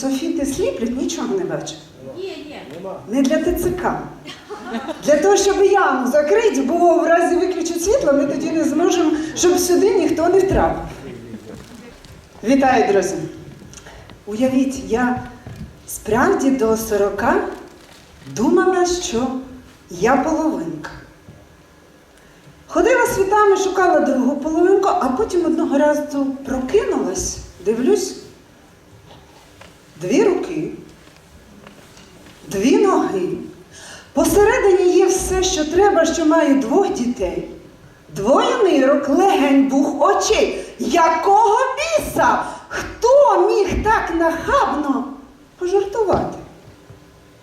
софіти сліплять, нічого не бачать. Є, є. Не для ТЦК. Для того, щоб яму закрити, бо в разі виключить світло, ми тоді не зможемо, щоб сюди ніхто не втрапив. Вітаю, друзі! Уявіть, я справді до 40 думала, що я половинка. Ходила світами, шукала другу половинку, а потім одного разу прокинулась, дивлюсь, дві руки, дві ноги. Посередині є все, що треба, що маю двох дітей. Двоє нирок, легень, бух очей. Якого біса? Хто міг так нахабно пожартувати?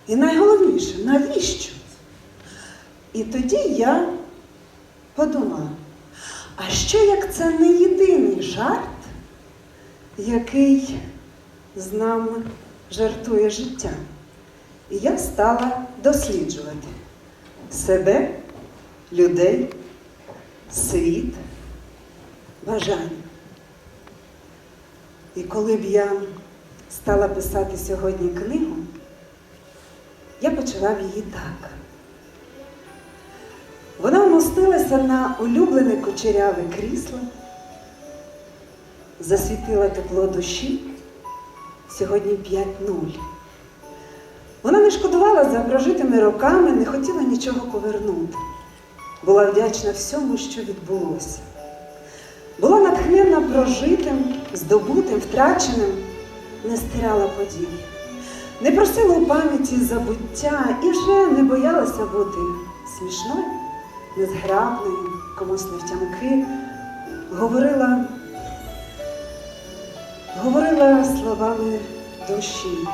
І найголовніше, навіщо? І тоді я подумала, а що як це не єдиний жарт, який з нами жартує життя? І я стала досліджувати себе, людей, світ, бажання. І коли б я стала писати сьогодні книгу, я почала її так. Вона вмостилася на улюблене кучеряве крісло, засвітила тепло душі сьогодні 5-0. Вона не шкодувала за прожитими роками, не хотіла нічого повернути. Була вдячна всьому, що відбулося. Була натхненна прожитим, здобутим, втраченим, не стирала подій. Не просила у пам'яті забуття і вже не боялася бути смішною, незграбною, комусь не втямки. Говорила, говорила словами душі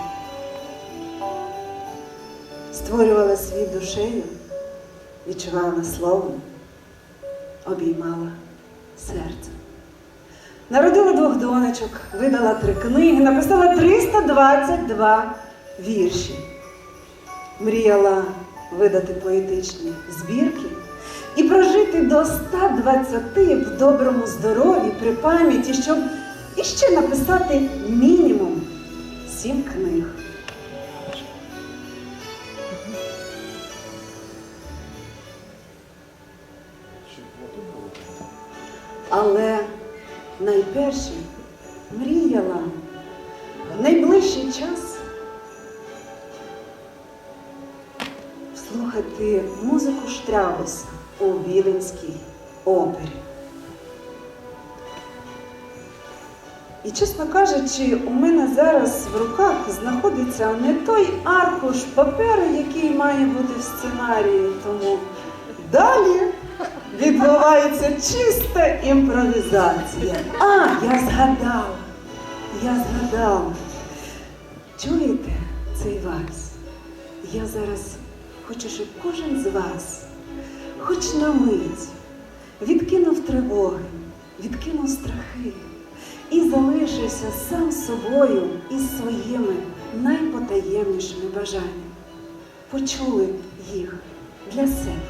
створювала світ душею, відчувала словом, обіймала серце. Народила двох донечок, видала три книги, написала 322 вірші. Мріяла видати поетичні збірки і прожити до 120 в доброму здоров'ї при пам'яті, щоб іще написати мінімум сім книг. Але найперше мріяла в найближчий час слухати музику Штрауса у Віденській опері. І, чесно кажучи, у мене зараз в руках знаходиться не той аркуш паперу, який має бути в сценарії, тому далі відбувається чиста імпровізація. А, я згадала, я згадала. Чуєте цей вальс? Я зараз хочу, щоб кожен з вас, хоч на мить, відкинув тривоги, відкинув страхи і залишився сам собою із своїми найпотаємнішими бажаннями. Почули їх для себе.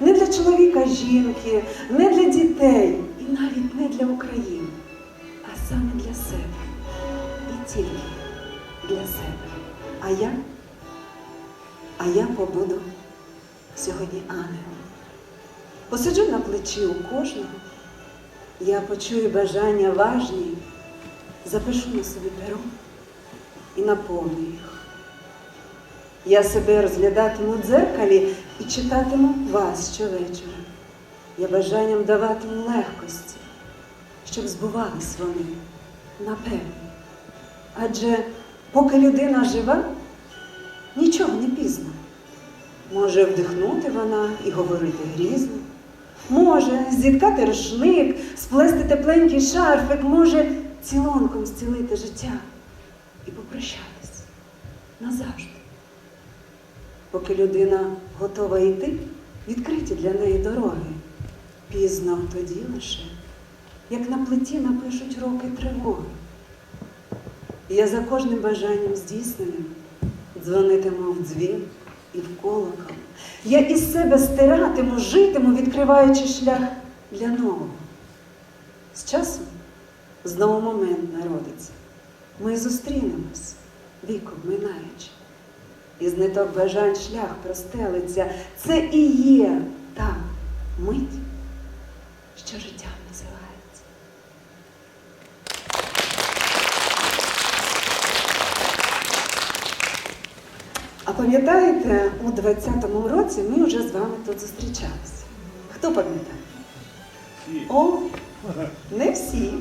Не для чоловіка, жінки, не для дітей і навіть не для України, а саме для себе. І тільки для себе. А я? А я побуду сьогодні ангелом. Посиджу на плечі у кожного. Я почую бажання важні, запишу на собі перо і наповню їх. Я себе розглядатиму в дзеркалі і читатиму вас щовечора. Я бажанням даватиму легкості, щоб збувались вони напевно. Адже поки людина жива, нічого не пізно. Може вдихнути вона і говорити грізно, може зіткати рушник, сплести тепленький шарфик, може цілонком зцілити життя і попрощатись назавжди. Поки людина готова йти, відкриті для неї дороги. Пізно тоді лише, як на плиті напишуть роки тривоги. Я за кожним бажанням здійсненим дзвонитиму в дзвін і в колокол. Я із себе стиратиму, житиму, відкриваючи шлях для нового. З часом знову момент народиться. Ми зустрінемось, віком минаючи. Із ниток бажань шлях простелиться. Це і є та мить, що життям А пам'ятаєте, у 20-му році ми вже з вами тут зустрічалися. Хто пам'ятає? О, не всі,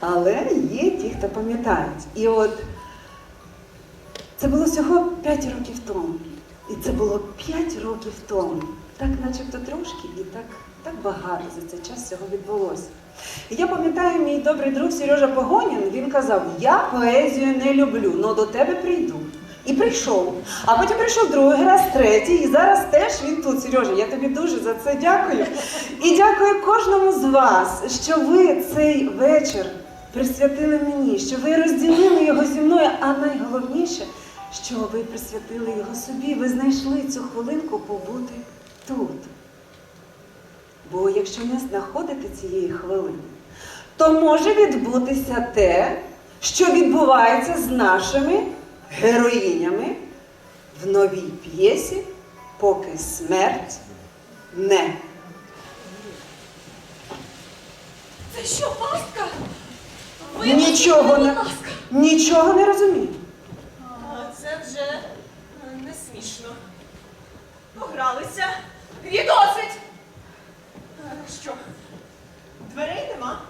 але є ті, хто пам'ятають. І от це було всього 5 років тому. І це було 5 років тому. Так начебто трошки і так, так багато за цей час всього відбулося. І я пам'ятаю, мій добрий друг Сережа Погонін, він казав, я поезію не люблю, але до тебе прийду. І прийшов. А потім прийшов другий раз, третій, і зараз теж він тут. Сережа, я тобі дуже за це дякую. І дякую кожному з вас, що ви цей вечір присвятили мені, що ви розділили його зі мною, а найголовніше, що ви присвятили його собі. Ви знайшли цю хвилинку побути тут. Бо якщо не знаходите цієї хвилини, то може відбутися те, що відбувається з нашими героїнями в новій п'єсі, поки смерть не. Це що, пастка? Нічого не, ласка. нічого не розумію. А, Це вже е, не смішно. Погралися. І досить. Е, Що? Дверей нема?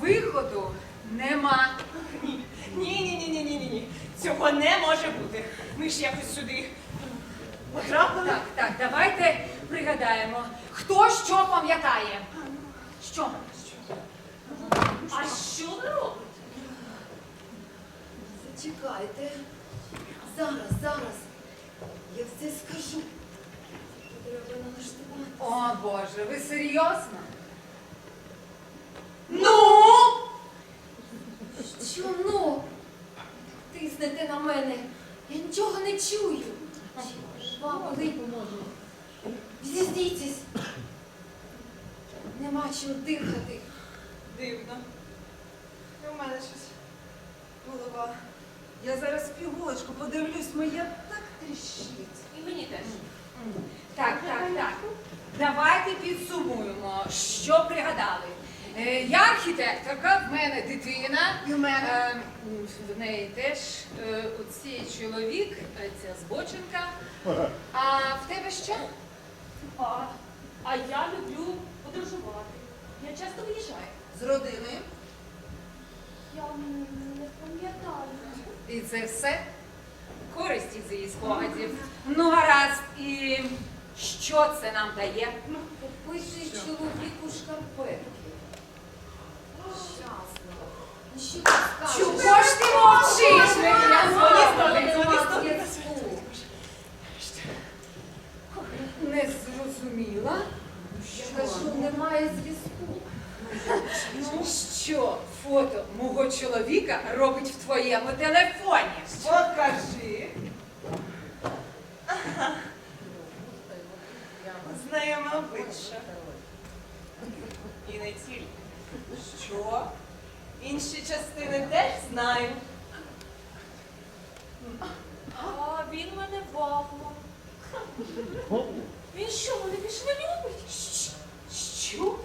Виходу нема. Ні, ні, ні, ні, ні, ні. Цього не може бути. Ми ж якось сюди потрапили. Так, так, давайте пригадаємо, хто що пам'ятає. Що? А що ви робите? Зачекайте. Зараз, зараз. Я все скажу. Треба налаштувати. О Боже, ви серйозно? Ну? Що ну? Тиснете на мене. Я нічого не чую. Вам болить. Зіздіться. Нема чого дихати. Дивно. І У мене щось голова. Я зараз пігулочку подивлюсь, моя так тріщить. І мені теж. Так, так, так. Давайте підсумуємо, що пригадали. Е, Я архітекторка, в мене дитина. І в мене. Е, В неї теж е, чоловік, е, ця збочинка. А в тебе що? А, а я люблю подорожувати. Я часто виїжджаю. З родиною. Я не пам'ятаю. І це все користі з її спогадів. Ну, гаразд, і що це нам дає? Ну, Попиши чоловіку шкарпетки. Щасно. Ну що ти скажеш? Чого ж ти мовчиш? Не зрозуміла. Я кажу, немає зв'язку. Ну що фото мого чоловіка робить в твоєму телефоні? Покажи. Знайоме обличчя. І не тільки. Що? Інші частини теж знаю. А він мене вахнув. Він що, мене більше не любить? Щ- Що?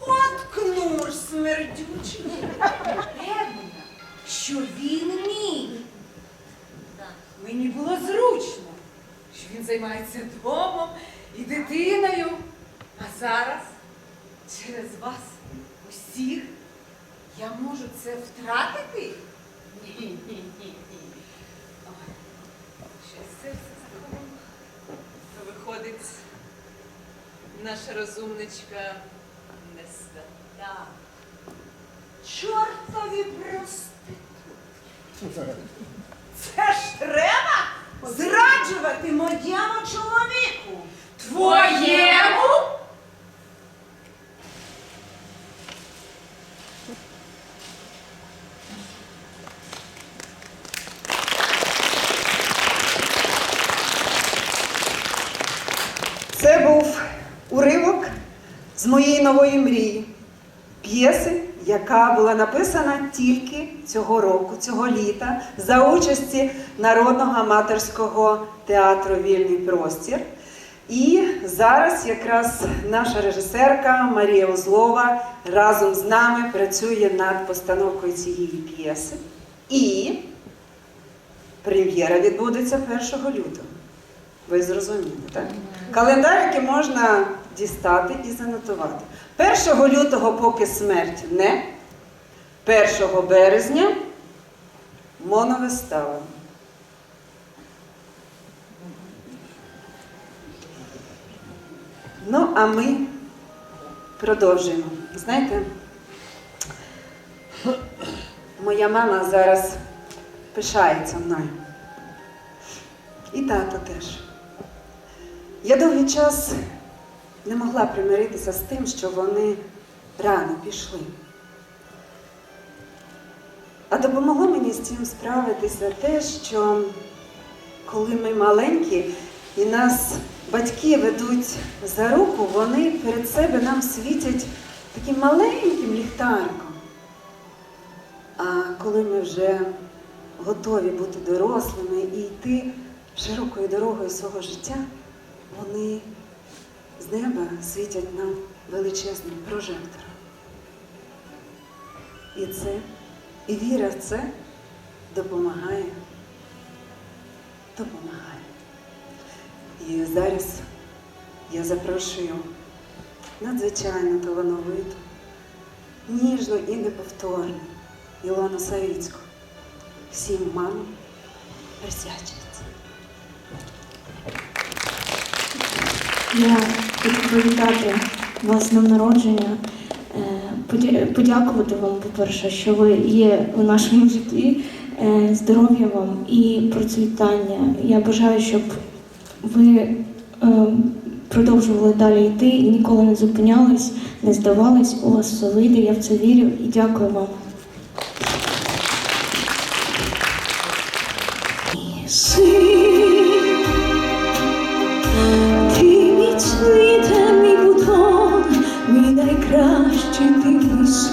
От кнур смердючий. Певна, що він мій. Мені було зручно, що він займається домом і дитиною. А зараз через вас усіх я можу це втратити? Ні, ні, ні, ні. Щось серце захопило. То виходить, наша розумничка не свята. Чортові прости. Це ж треба зраджувати моєму чоловіку. Твоєму? Це був уривок з моєї мрії, п'єси, яка була написана тільки цього року, цього літа, за участі Народного аматорського театру Вільний простір. І зараз якраз наша режисерка Марія Узлова разом з нами працює над постановкою цієї п'єси. І прем'єра відбудеться 1 лютого. Ви зрозуміли, так? Календарики можна дістати і занотувати. 1 лютого поки смерть не. 1 березня моновистава. Ну, а ми продовжуємо. Знаєте, моя мама зараз пишається мною. І тато теж. Я довгий час не могла примиритися з тим, що вони рано пішли. А допомогло мені з цим справитися те, що коли ми маленькі і нас батьки ведуть за руку, вони перед себе нам світять таким маленьким ліхтариком. А коли ми вже готові бути дорослими і йти широкою дорогою свого життя, вони з неба світять нам величезним прожектором. І це, і віра в це допомагає, допомагає. І зараз я запрошую надзвичайно талановиту, ніжну і неповторну Ілону Савіцьку. Всім мамам присвячується. Я хочу привітати вас з народження, е, подякувати вам, по-перше, що ви є у нашому житті, е, здоров'я вам і процвітання. Я бажаю, щоб ви е, продовжували далі йти і ніколи не зупинялись, не здавались. У вас все вийде, я в це вірю і дякую вам. Ти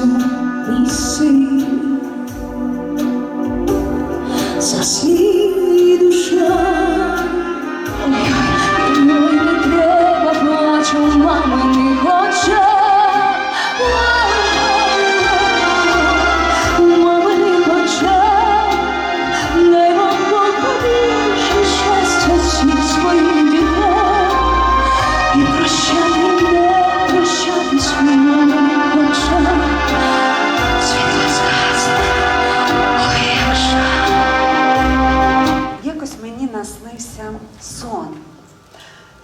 coração. Наснився сон.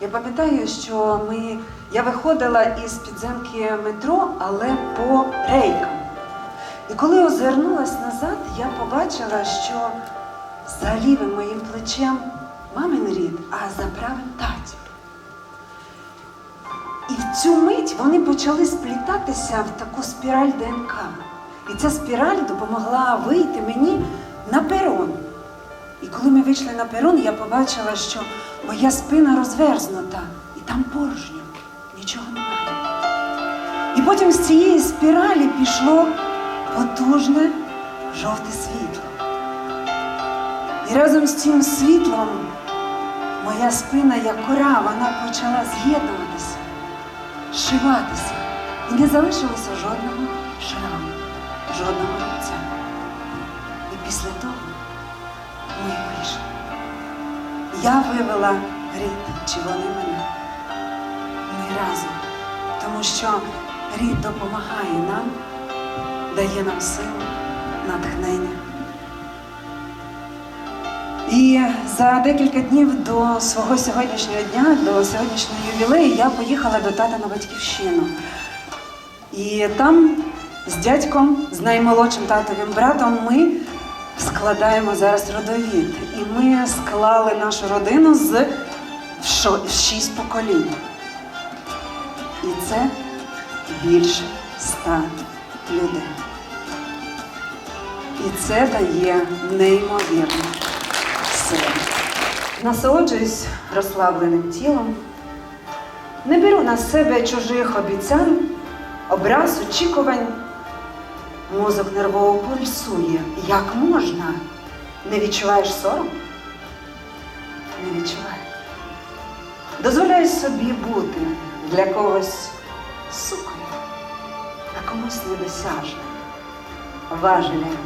Я пам'ятаю, що ми, я виходила із підземки метро, але по рейкам. І коли озирнулась назад, я побачила, що за лівим моїм плечем мамин рід, а за правим татів. І в цю мить вони почали сплітатися в таку спіраль ДНК. І ця спіраль допомогла вийти мені на перон. І коли ми вийшли на перон, я побачила, що моя спина розверзнута, і там порожньо, нічого немає. І потім з цієї спіралі пішло потужне жовте світло. І разом з цим світлом моя спина, як кора, вона почала з'єднуватися, зшиватися. І не залишилося жодного шраму, жодного рубця. І після того ми вийшли. Я вивела рід, чи вони мене. Ми разом. Тому що рід допомагає нам, дає нам силу, натхнення. І за декілька днів до свого сьогоднішнього дня, до сьогоднішнього ювілею, я поїхала до тата на батьківщину. І там з дядьком, з наймолодшим татовим братом, ми складаємо зараз родовід. І ми склали нашу родину з шість поколінь. І це більше ста людей. І це дає неймовірну силу. Насолоджуюсь розслабленим тілом, не беру на себе чужих обіцянь, образ, очікувань. Мозок нервово пульсує. Як можна? Не відчуваєш сором? Не відчуваю. Дозволяю собі бути для когось сукою, а комусь недосяжним, важелем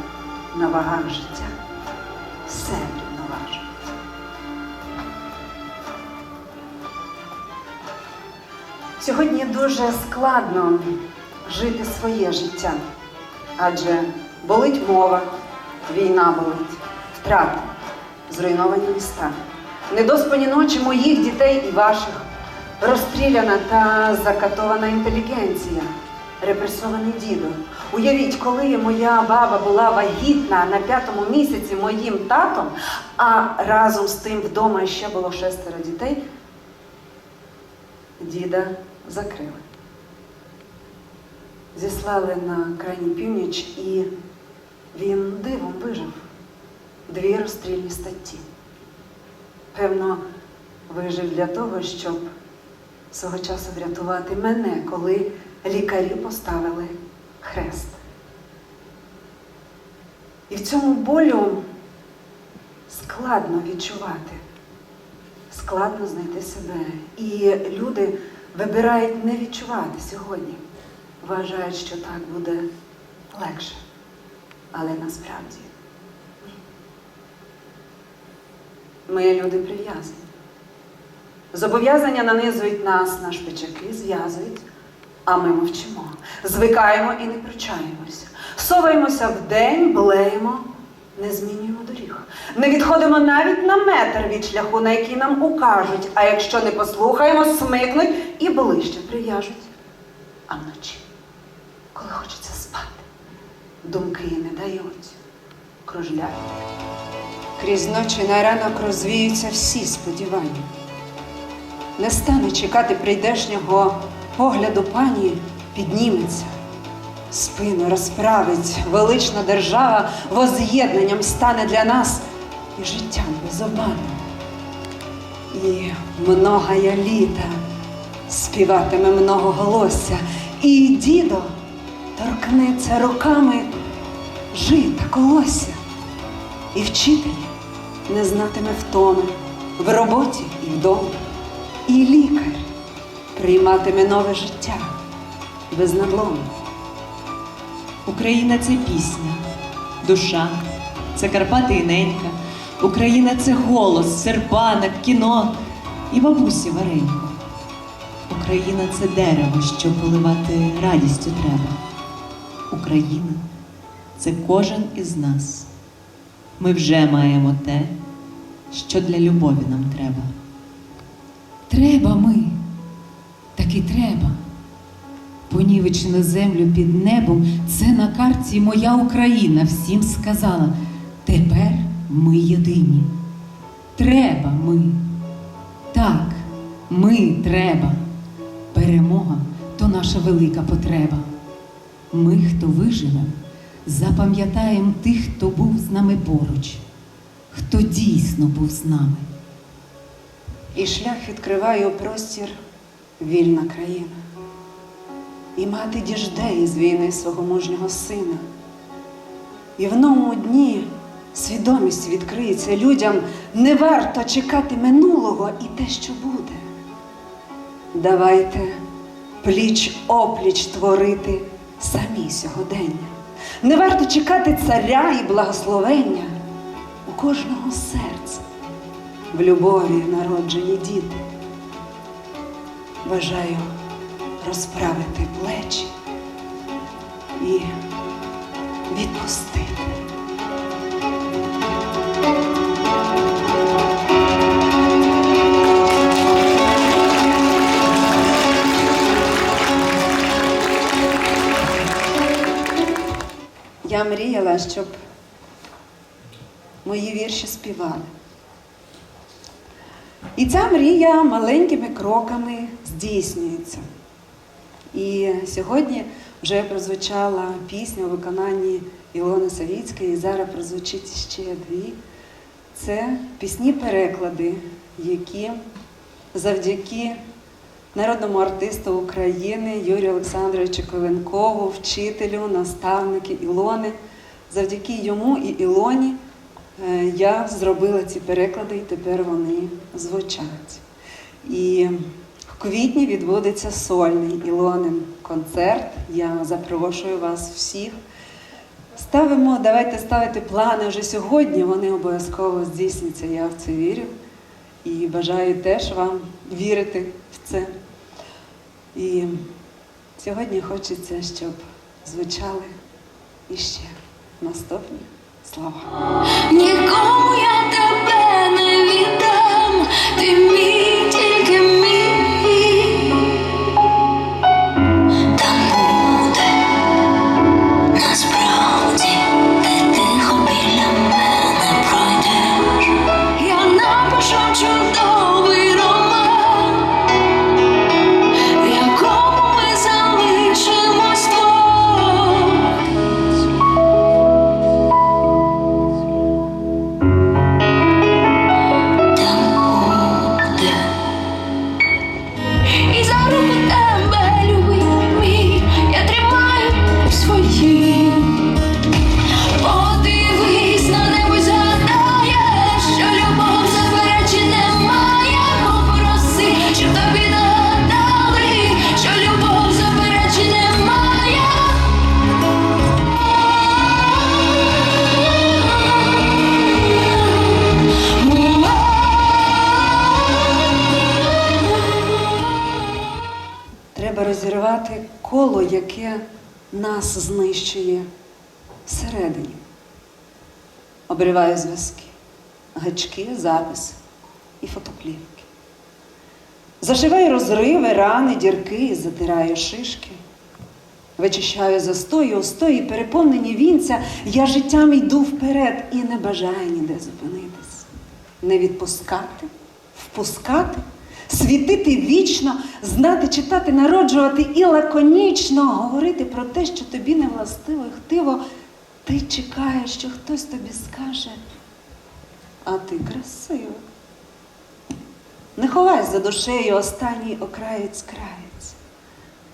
на вагах життя. Все наважу. Сьогодні дуже складно жити своє життя, адже болить мова, війна болить, втрати, зруйновані міста, недоспані ночі моїх дітей і ваших, розстріляна та закатована інтелігенція, репресований дідо. Уявіть, коли моя баба була вагітна на п'ятому місяці моїм татом, а разом з тим вдома ще було шестеро дітей, діда закрили. Зіслали на крайню північ, і він дивом вижив дві розстрільні статті. Певно, вижив для того, щоб свого часу врятувати мене, коли лікарі поставили хрест. І в цьому болю складно відчувати, складно знайти себе. І люди вибирають не відчувати сьогодні. Вважають, що так буде легше. Але насправді. Ми люди прив'язані. Зобов'язання нанизують нас на шпичаки, зв'язують, а ми мовчимо. Звикаємо і не пручаємося. Соваємося вдень, блеємо, не змінюємо доріг. Не відходимо навіть на метр від шляху, на який нам укажуть, а якщо не послухаємо, смикнуть і ближче прив'яжуть. А вночі, коли хочеться спати, думки не дають, кружляють. Крізь ночі на ранок розвіються всі сподівання. Не стане чекати прийдешнього погляду пані, підніметься, спину розправить, велична держава воз'єднанням стане для нас і життям безобанним. І многая літа співатиме многоголосся, і дідо торкнеться руками жита колосся, і вчитель не знатиме втоми в роботі і вдома, і лікар прийматиме нове життя без надлому. Україна це пісня, душа, це Карпати і ненька. Україна це голос, серпанок, кіно і бабусі варенько. Україна це дерево, що поливати радістю треба. Україна це кожен із нас. Ми вже маємо те, що для любові нам треба. Треба ми, таки треба. Понівечену землю під небом, це на карті моя Україна всім сказала. Тепер ми єдині. Треба ми. Так, ми треба. Перемога то наша велика потреба. Ми, хто виживе, запам'ятаємо тих, хто був з нами поруч, хто дійсно був з нами. І шлях відкриває у простір вільна країна. І мати діжде із війни свого мужнього сина. І в новому дні свідомість відкриється людям не варто чекати минулого і те, що буде. Давайте пліч опліч творити самі сьогодення. Не варто чекати царя і благословення у кожного серця в любові народжені діти. Бажаю розправити плечі і відпустити. Я мріяла, щоб мої вірші співали. І ця мрія маленькими кроками здійснюється. І сьогодні вже прозвучала пісня у виконанні Ілони Савіцької, і зараз прозвучить ще дві. Це пісні-переклади, які завдяки народному артисту України Юрію Олександровичу Ковенкову, вчителю, наставнику Ілони. Завдяки йому і Ілоні е, я зробила ці переклади, і тепер вони звучать. І в квітні відбудеться сольний Ілонин концерт. Я запрошую вас всіх. Ставимо, давайте ставити плани вже сьогодні. Вони обов'язково здійсняться, я в це вірю. І бажаю теж вам вірити в це. І сьогодні хочеться, щоб звучали іще наступні слова. Нікому я тебе не віддам, ти яке нас знищує всередині. Обриваю зв'язки, гачки, записи і фотоплівки. Зашиваю розриви, рани, дірки, затираю шишки. Вичищаю застої, устої, переповнені вінця. Я життям йду вперед і не бажаю ніде зупинитись. Не відпускати, впускати, світити вічно, знати, читати, народжувати і лаконічно говорити про те, що тобі не властиво, хтиво. Ти чекаєш, що хтось тобі скаже, а ти красива. Не ховай за душею останній окраєць краєць.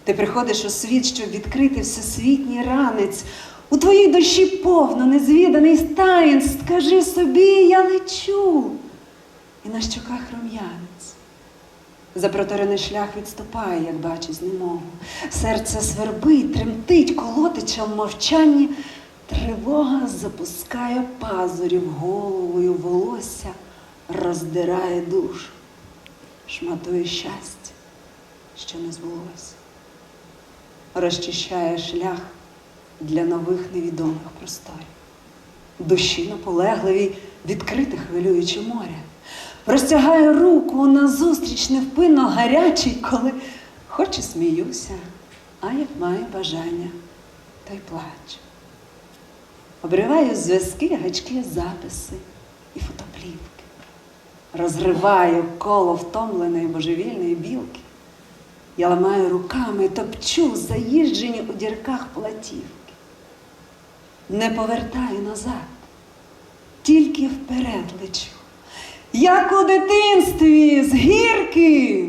Ти приходиш у світ, щоб відкрити всесвітній ранець. У твоїй душі повно незвіданий таїн. Скажи собі, я лечу. І на щоках рум'янець. Запроторений шлях відступає, як бачу знемогу. Серце свербить, тремтить, колотича в мовчанні. Тривога запускає пазурів головою волосся, роздирає душу, шматує щастя, що не збулося розчищає шлях для нових невідомих просторів. Душі наполегливій відкрите хвилююче море. Простягає руку назустріч невпинно гарячий, коли хоч і сміюся, а як маю бажання, то й плачу. Обриваю зв'язки, гачки, записи і фотоплівки. Розриваю коло втомленої божевільної білки. Я ламаю руками, топчу заїжджені у дірках платівки. Не повертаю назад, тільки вперед лечу. Як у дитинстві з гірки